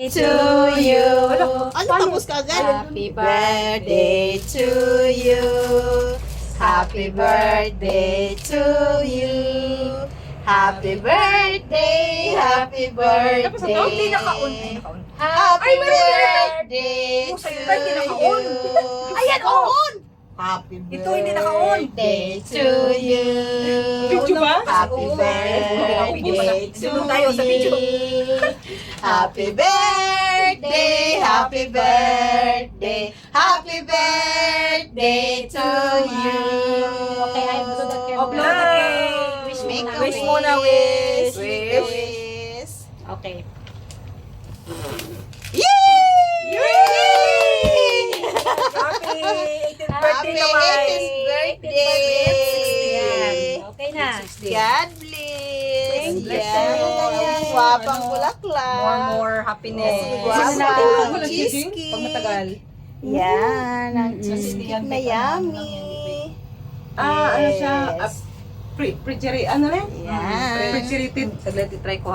to you. Ano tapos ka agad? Happy birthday to you. Happy birthday to you. Happy birthday, happy birthday. Tapos ito, hindi naka-on. Naka-on. Happy Ay, birthday Oh, to hindi naka-on? you. Ayan, on! Happy Ito, hindi naka-on. birthday to you. Video ba? Happy Oo. birthday to tayo sa video. you. Happy birthday, happy birthday, happy birthday to you. Okay, I blow the candle. Oh, blow the cake. Wish muna. a Wish muna, wish. Make a wish. Okay. Yay! Happy 18th Happy birthday naman. 18th birthday! Okay na. God bless! Thank you. Yan. Gwapang Ano, bulaklak. More, more happiness. Walang cheesecake. Pag matagal. Yan, ang cheesecake na yummy. Ah, ano siya? Yes. Pre, pre, ano na? Yan. Refrigerated. Saglit, try ko